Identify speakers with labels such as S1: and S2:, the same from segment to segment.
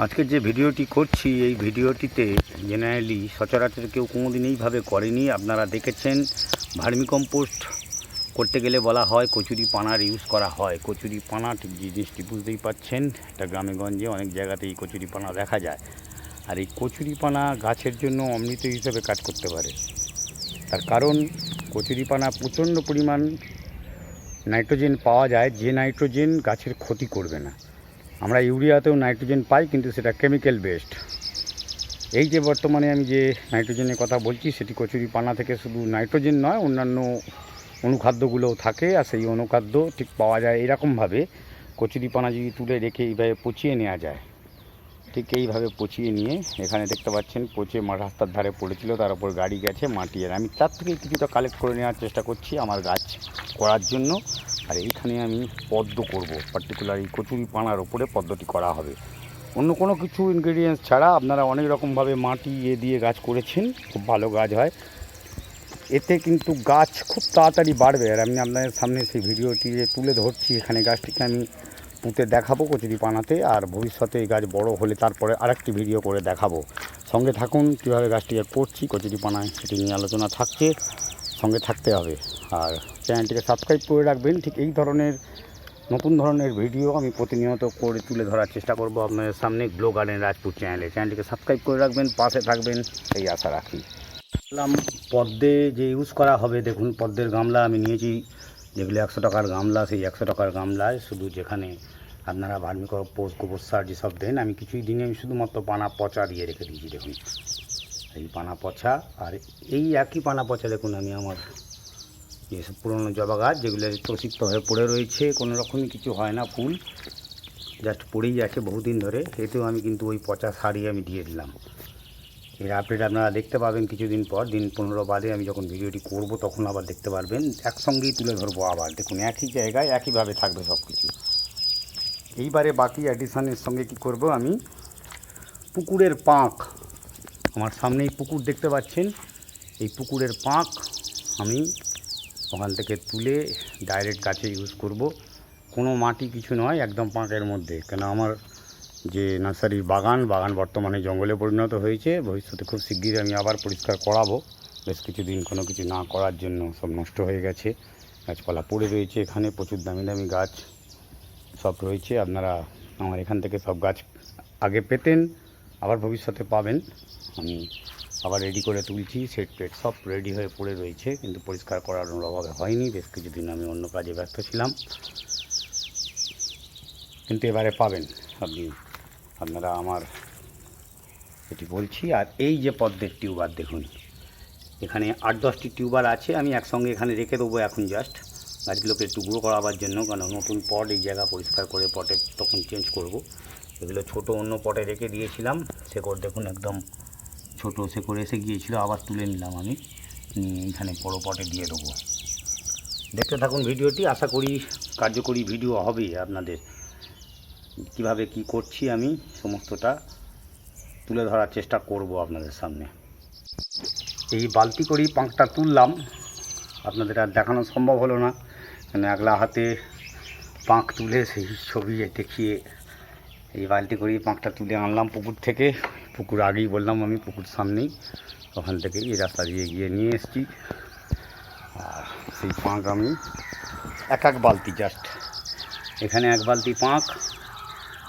S1: আজকে যে ভিডিওটি করছি, এই ভিডিওটিতে জেনারেলি সচরাচর কেউ কোনোদিন এইভাবে করেনি। আপনারা দেখেছেন ভার্মি কম্পোস্ট করতে গেলে বলা হয় কচুরি পানার ইউজ করা হয়। কচুরি পানা ঠিক জিনিসটি বুঝতেই পাচ্ছেন, এটা গ্রামে গঞ্জে অনেক জায়গাতেই কচুরি পানা দেখা যায়। আর এই কচুরি পানা গাছের জন্য অমৃত হিসেবে কাজ করতে পারে। তার কারণ, কচুরি পানা প্রচণ্ড পরিমাণ নাইট্রোজেন পাওয়া যায়, যে নাইট্রোজেন গাছের ক্ষতি করবে না। আমরা ইউরিয়াতেও নাইট্রোজেন পাই, কিন্তু সেটা কেমিক্যাল বেসড এই যে বর্তমানে আমি যে নাইট্রোজেনের কথা বলছি, সেটি কচুরি পানা থেকে শুধু নাইট্রোজেন নয়, অন্যান্য অনুখাদ্যগুলোও থাকে, আর সেই অনুখাদ্য ঠিক পাওয়া যায় এরকমভাবে। কচুরি পানা যদি তুলে রেখে এইভাবে পচিয়ে নেওয়া যায়, ঠিক এইভাবে পচিয়ে নিয়ে এখানে দেখতে পাচ্ছেন, পচে মা রাস্তার ধারে পড়েছিল, তার উপর গাড়ি গেছে মাটি, আর আমি তার থেকে কিছুটা কালেক্ট করে নেওয়ার চেষ্টা করছি আমার গাছ করার জন্য। আর এইখানে আমি পদ্ম করব পার্টিকুলার এই কচুরি পানার উপরে পদ্মটি করা হবে। অন্য কোনো কিছু ইনগ্রেডিয়েন্টস ছাড়া আপনারা অনেক রকমভাবে মাটি এ দিয়ে গাছ করেছেন, খুব ভালো গাছ হয়। এতে কিন্তু গাছ খুব তাড়াতাড়ি বাড়বে। আর আমি আপনাদের সামনে সেই ভিডিওটি তুলে ধরছি, এখানে গাছটিকে আমি পুঁতে দেখাবো কচুরি পানাতে, আর ভবিষ্যতে এই গাছ বড় হলে তারপরে আরেকটি ভিডিও করে দেখাবো। সঙ্গে থাকুন, কীভাবে গাছটিকে করছি, কচুরি পানায় সেটি নিয়ে আলোচনা থাকছে, সঙ্গে থাকতে হবে। আর চ্যানেলটিকে সাবস্ক্রাইব করে রাখবেন। ঠিক এই ধরনের, নতুন ধরনের ভিডিও আমি প্রতিনিয়ত করে তুলে ধরার চেষ্টা করব আপনাদের সামনে গ্লো গার্ডেন রাজপুর চ্যানেলে চ্যানেলটিকে সাবস্ক্রাইব করে রাখবেন, পাশে থাকবেন, এই আশা রাখি। পদ্মে যে ইউজ করা হবে, দেখুন, পদ্মের গামলা আমি নিয়েছি। যেগুলো একশো টাকার গামলা, সেই একশো টাকার গামলায় শুধু যেখানে আপনারা ভার্মি পোস্ট, গোবর সার যেসব দেন, আমি কিছুই দিনে আমি শুধুমাত্র পানা পচা দিয়ে রেখে দিয়েছি, দেখুন। এই পানা পচা, আর এই একই পানা পচা, দেখুন, আমি আমার যেসব পুরনো জবা গাছ যেগুলো প্রসিদ্ধ হয়ে পড়ে রয়েছে, কোনো রকমই কিছু হয় না ফুল। জাস্ট পড়েই আছে বহুদিন ধরে এতেও আমি কিন্তু ওই পচা শাড়ি আমি দিয়ে দিলাম। এর আপডেট আপনারা দেখতে পাবেন কিছুদিন পর, দিন পনেরো বাদে আমি যখন ভিডিওটি করব তখন আবার দেখতে পারবেন। একসঙ্গেই তুলে ধরবো আবার। দেখুন, একই জায়গায় একইভাবে থাকবে সব কিছু এইবারে বাকি অ্যাডিশনের সঙ্গে কি করব আমি? পুকুরের পাঁক। আমার সামনেই পুকুর দেখতে পাচ্ছেন। এই পুকুরের পাঁক আমি ওখান থেকে তুলে ডাইরেক্ট গাছে ইউজ করব। কোনো মাটি কিছু নয়, একদম পাঁকের মধ্যে। কেন আমার যে নার্সারির বাগান বাগান বর্তমানে জঙ্গলে পরিণত হয়েছে, ভবিষ্যতে খুব শিগগিরই আমি আবার পরিষ্কার করাবো। বেশ কিছুদিন কোনো কিছু না করার জন্য সব নষ্ট হয়ে গেছে। গাছপালা পড়ে রয়েছে এখানে, প্রচুর দামি দামি গাছ সব রয়েছে। আপনারা আমার এখান থেকে সব গাছ আগে পেতেন, আবার ভবিষ্যতে পাবেন। আমি আবার রেডি করে তুলছি সেট পেট সব রেডি হয়ে পড়ে রয়েছে, কিন্তু পরিষ্কার করার অভাবে হয়নি, বেশ কিছুদিন আমি অন্য কাজে ব্যস্ত ছিলাম। কিন্তু এবারে পাবেন, আপনি, আপনারা আমার এটি বলছি, আর এই যে পদ্মের টিউবার দেখুন, এখানে আট দশটি টিউবার আছে, আমি একসঙ্গে এখানে রেখে দেবো এখন জাস্ট গাছগুলোকে গুঁড়ো করাবার জন্য, কারণ নতুন পট এই জায়গা পরিষ্কার করে পটে তখন চেঞ্জ করব। এগুলো ছোট অন্য পটে রেখে দিয়েছিলাম, শেকড় দেখুন একদম ছোট করে এসে গিয়েছিল, আবার তুলে নিলাম আমি। এখানে বড়ো পটে দিয়ে দেবো। দেখতে থাকুন ভিডিওটি, আশা করি কার্যকরী ভিডিও হবে আপনাদের। কীভাবে কি করছি আমি, সমস্তটা তুলে ধরার চেষ্টা করব আপনাদের সামনে। এই বালতি করেই পাঁকটা তুললাম। আপনাদের আর দেখানো সম্ভব হলো না। মানে একলা হাতে পাঁক তুলে সেই ছবি দেখিয়ে এই বালতি করেই পাঁকটা তুলে আনলাম পুকুর থেকে। পুকুর আগেই বললাম আমি, পুকুর সামনেই। ওখান থেকে এই রাস্তা দিয়ে গিয়ে নিয়ে এসেছি। আর সেই পাঁক আমি এক এক বালতি জাস্ট এখানে এক বালতি পাঁক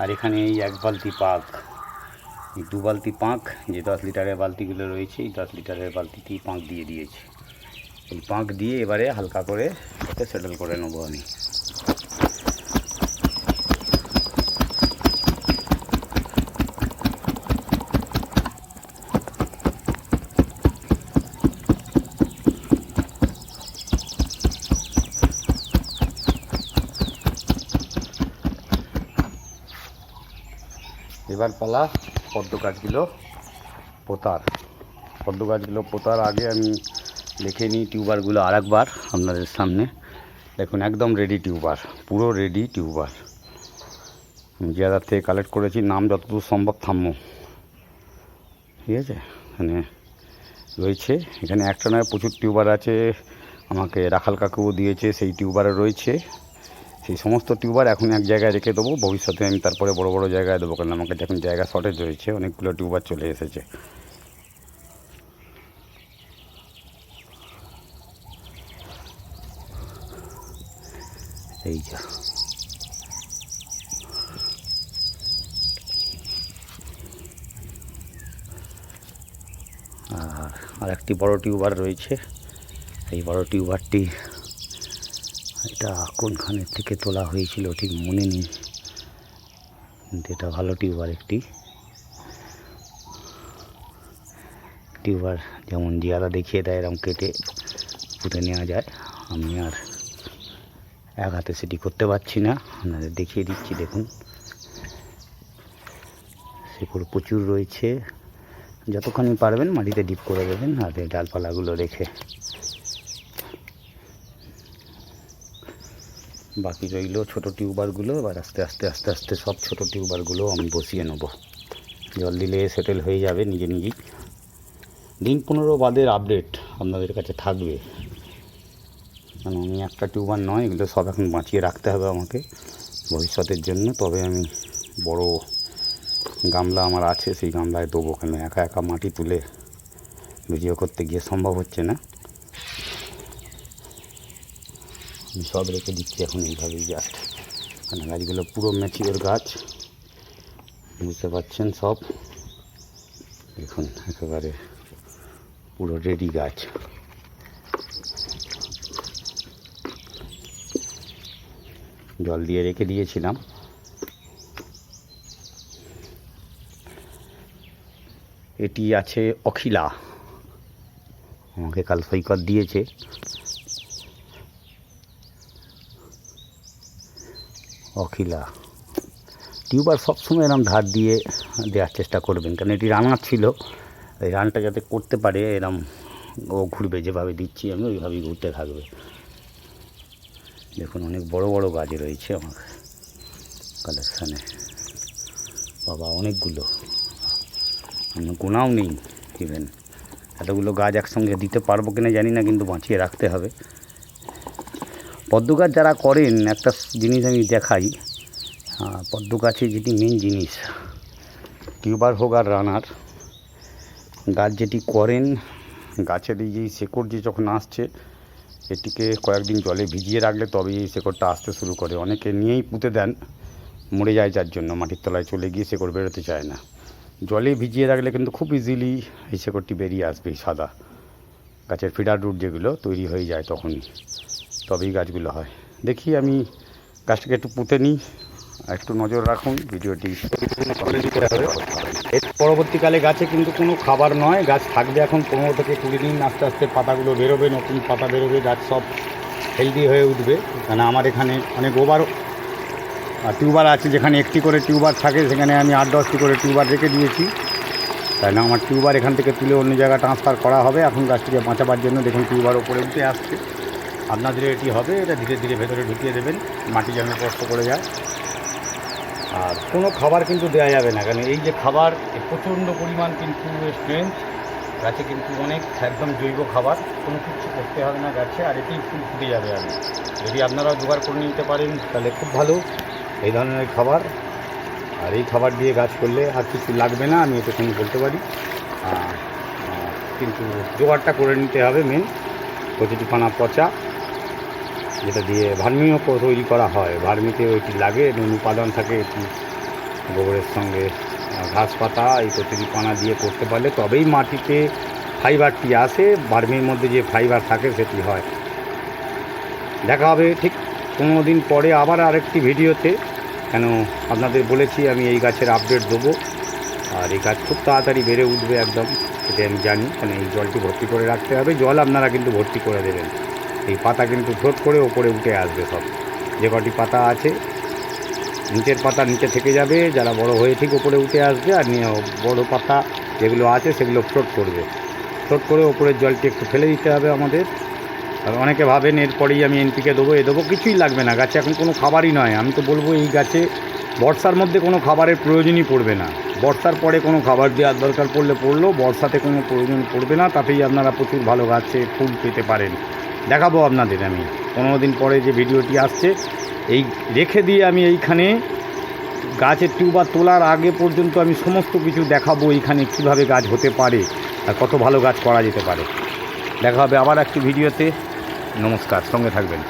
S1: আর এখানে এই এক বালতি পাক। এই দু বালতি পাঁক, যে দশ লিটারের বালতিগুলো রয়েছে, এই দশ লিটারের বালতিতেই পাঁক দিয়ে দিয়েছি। এই পাঁক দিয়ে এবারে হালকা করে এটাকে সেটেল করে নেব আমি। এবার পালা পদ্ম গাছগুলো পোতার। পদ্ম গাছগুলো পোতার আগে আমি লিখে নিই টিউবারগুলো আর একবার আপনাদের সামনে। দেখুন, একদম রেডি টিউবার, পুরো রেডি টিউবার। জিয়াদার থেকে কালেক্ট করেছি, নাম যতদূর সম্ভব থাম্য ঠিক আছে? এখানে রয়েছে, এখানে একটা নয়, প্রচুর টিউবার আছে। আমাকে রাখাল কাকুও দিয়েছে, সেই টিউবারে রয়েছে। সেই সমস্ত টিউবার এখন এক জায়গায় রেখে দেবো। ভবিষ্যতে আমি তারপরে বড় বড় জায়গায় দেবো, কারণ আমার কাছে এখন জায়গা শর্টেজ রয়েছে অনেকগুলো টিউবার চলে এসেছে। এই যা। আর আর একটি বড় টিউবার রয়েছে। এই বড় টিউবারটি এটা কোনখানের থেকে তোলা হয়েছিল ঠিক মনে নেই। এটা ভালো টিউবার একটি। টিউবার যেমন জিয়ারা দেখিয়ে দেয় এরকম কেটে পুঁতে নেওয়া যায়। আমি আর এক হাতে সেটি করতে পারছি না। আপনাদের দেখিয়ে দিচ্ছি, দেখুন। শেকড় প্রচুর রয়েছে। যতখানি পারবেন মাটিতে ডিপ করে দেবেন আর ডালপালাগুলো রেখে। বাকি রইল ছোট টিউবারগুলো, এবার আস্তে আস্তে আস্তে আস্তে সব ছোট টিউবারগুলো আমি বসিয়ে নেব। জল দিলে সেটেল হয়ে যাবে নিজে নিজেই। দিন পনেরো বাদের আপডেট আপনাদের কাছে থাকবে। কারণ আমি একটা টিউবার নয়, এগুলো সব এখন বাঁচিয়ে রাখতে হবে আমাকে ভবিষ্যতের জন্য। তবে আমি বড় গামলা আমার আছে, সেই গামলায় দেবো কেন? একা একা মাটি তুলে ভিডিও করতে গিয়ে সম্ভব হচ্ছে না আমি সব রেখে দিচ্ছি এখন এইভাবেই জাস্ট মানে গাছগুলো পুরো ম্যাচিওর গাছ। বুঝতে পারছেন সব? দেখুন, একেবারে পুরো রেডি গাছ। জল দিয়ে রেখে দিয়েছিলাম। এটি আছে অখিলা। আমাকে কাল সৈকত দিয়েছে। অখিলা। টিউবার সবসময় এরকম ধার দিয়ে দেওয়ার চেষ্টা করবেন কারণ এটি রানার ছিল। এই রানটা যাতে করতে পারে, এরম ও ঘুরবে, যেভাবে দিচ্ছি আমি, ওইভাবেই ঘুরতে থাকবে। দেখুন, অনেক বড় বড় গাছ রয়েছে আমার কালেকশানে। বাবা, অনেকগুলো। আমি গোনাও নেই ইভেন এতগুলো গাছ একসঙ্গে দিতে পারব কিনা জানি না, কিন্তু বাঁচিয়ে রাখতে হবে। পদ্ম গাছ যারা করেন, একটা জিনিস আমি দেখাই। পদ্ম গাছে যেটি মেন জিনিস, টিউবার হোক আর রানার, গাছ যেটি করেন গাছের এই যে শেকড় যে যখন আসছে, এটিকে কয়েকদিন জলে ভিজিয়ে রাখলে তবেই এই শেকড়টা আসতে শুরু করে। অনেকে নিয়েই পুঁতে দেন, মরে যায় যার জন্য, মাটির তলায় চলে গিয়ে শেকড় বেরোতে চায় না। জলে ভিজিয়ে রাখলে কিন্তু খুব ইজিলি এই শেকড়টি বেরিয়ে আসবে সাদা। গাছের ফিডার রুট যেগুলো তৈরি হয়ে যায় তখনই তবেই গাছগুলো হয়। দেখি আমি গাছটাকে একটু পুঁতে নিই, একটু নজর রাখুন, ভিডিওটি এর পরবর্তীকালে গাছে কিন্তু কোনো খাবার নয়, গাছ থাকবে এখন পনেরো থেকে কুড়ি দিন, আস্তে আস্তে পাতাগুলো বেরোবে, নতুন পাতা বেরোবে, গাছ সব হেলদি হয়ে উঠবে। কারণ আমার এখানে অনেক ওভার টিউবার আছে, যেখানে একটি করে টিউবার থাকে, সেখানে আমি আট দশটি করে টিউবার রেখে দিয়েছি। তাই না, আমার টিউবার এখান থেকে তুলে অন্য জায়গায় ট্রান্সফার করা হবে। এখন গাছটিকে বাঁচাবার জন্য দেখুন টিউবার ওপরে উঠে আসছে। আপনাদের এটি হবে, এটা ধীরে ধীরে ভেতরে ঢুকিয়ে দেবেন, মাটি যেন কষ্ট করে যায়। আর কোনো খাবার কিন্তু দেওয়া যাবে না, কারণ এই যে খাবার প্রচণ্ড পরিমাণ কিন্তু স্ট্রেংথ গাছে কিন্তু অনেক একদম জৈব খাবার, কোনো কিছু করতে হবে না গাছে, আর এতেই ফুল ফুটে যাবে আর যদি আপনারা জোগাড় করে নিতে পারেন, তাহলে খুব ভালো এই ধরনের খাবার। আর এই খাবার দিয়ে গাছ করলে আর কিছু লাগবে না, আমি এতক্ষণ বলতে পারি। কিন্তু জোগাড়টা করে নিতে হবে মেন প্রতিটি পানা পচা। যেটা দিয়ে ভার্মিও তৈরি করা হয়। ভার্মিতে ওইটি লাগে নুন উপাদান থাকে এটি গোবরের সঙ্গে ঘাস পাতা, এই প্রতিটি পানা দিয়ে করতে পারলে তবেই মাটিতে ফাইবারটি আসে, ভার্মির মধ্যে যে ফাইবার থাকে সেটি হয়। দেখা হবে ঠিক পনেরো দিন পরে আবার আরেকটি ভিডিওতে। কেন আপনাদের বলেছি, আমি এই গাছের আপডেট দেবো। আর এই গাছ খুব তাড়াতাড়ি বেড়ে উঠবে একদম সেটা আমি জানি। কারণ এই জলটি ভর্তি করে রাখতে হবে। জল আপনারা কিন্তু ভর্তি করে দেবেন। এই পাতা কিন্তু ফ্লোট করে ওপরে উঠে আসবে সব। যে কটি পাতা আছে, নিচের পাতা নিচে থেকে যাবে, যারা বড় হয়ে ঠিক ওপরে উঠে আসবে আর নিয়ে বড় পাতা যেগুলো আছে সেগুলো ফ্লোট করবে। ফ্লোট করে ওপরের জলটি একটু ফেলে দিতে হবে আমাদের। আর অনেকে ভাবেন এরপরেই আমি এনপিকে দেবো, এ দেবো, কিছুই লাগবে না। গাছে এখন কোনো খাবারই নয়। আমি তো বলব এই গাছে বর্ষার মধ্যে কোনো খাবারের প্রয়োজনই পড়বে না। বর্ষার পরে কোনো খাবার দেওয়ার দরকার পড়লে পড়ল, বর্ষাতে কোনো প্রয়োজন পড়বে না। তাতেই আপনারা প্রচুর ভালো গাছে ফুল পেতে পারেন। দেখাবো আপনাদের আমি। পনেরো দিন পরে যে ভিডিওটি আসছে, এই রেখে দিয়ে আমি এইখানে গাছের টিউবার তোলার আগে পর্যন্ত আমি সমস্ত কিছু দেখাবো এইখানে কীভাবে গাছ হতে পারে আর কত ভালো গাছ করা যেতে পারে। দেখা হবে আবার একটি ভিডিওতে। নমস্কার, সঙ্গে থাকবেন।